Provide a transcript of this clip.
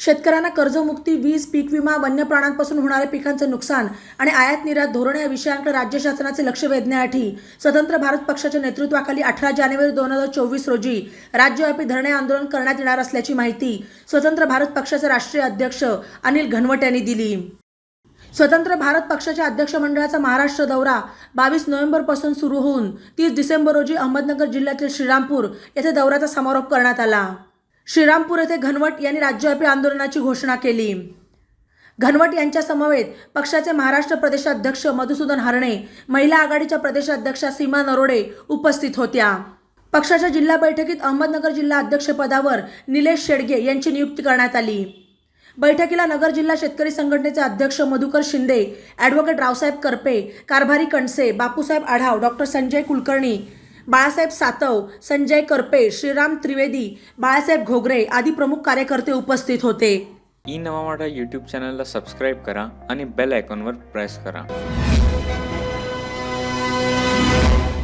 शेतकऱ्यांना कर्जमुक्ती वीज पीक विमा वन्य प्राण्यांपासून होणारे पिकांचं नुकसान आणि आयात निर्यात धोरण या विषयांकडे राज्य शासनाचे लक्ष वेधण्यासाठी स्वतंत्र भारत पक्षाच्या नेतृत्वाखाली अठरा जानेवारी दोन हजार चोवीस रोजी राज्यव्यापी धरणे आंदोलन करण्यात येणार असल्याची माहिती स्वतंत्र भारत पक्षाचे राष्ट्रीय अध्यक्ष अनिल घनवट यांनी दिली. स्वतंत्र भारत पक्षाच्या अध्यक्ष मंडळाचा महाराष्ट्र दौरा बावीस नोव्हेंबरपासून सुरू होऊन तीस डिसेंबर रोजी अहमदनगर जिल्ह्यातील श्रीरामपूर येथे दौऱ्याचा समारोप करण्यात आला. श्रीरामपूर येथे घनवट यांनी राज्यव्यापी आंदोलनाची घोषणा केली. घनवट यांच्या समवेत पक्षाचे महाराष्ट्र प्रदेशाध्यक्ष मधुसूदन हरणे महिला आघाडीच्या प्रदेशाध्यक्षा सीमा नरोडे उपस्थित होत्या. पक्षाच्या जिल्हा बैठकीत अहमदनगर जिल्हा अध्यक्षपदावर निलेश शेडगे यांची नियुक्ती करण्यात आली. बैठकीला नगर जिल्हा शेतकरी संघटनेचे अध्यक्ष मधुकर शिंदे ॲडव्होकेट रावसाहेब करपे कारभारी कणसे बापूसाहेब आढाव डॉक्टर संजय कुलकर्णी बाळासाहेब सातव संजय करपे श्रीराम त्रिवेदी बाळासाहेब घोगरे आदी प्रमुख कार्यकर्ते उपस्थित होते. ई नवा मराठा यूट्यूब चॅनलला सबस्क्राईब करा आणि बेल आयकॉनवर प्रेस करा.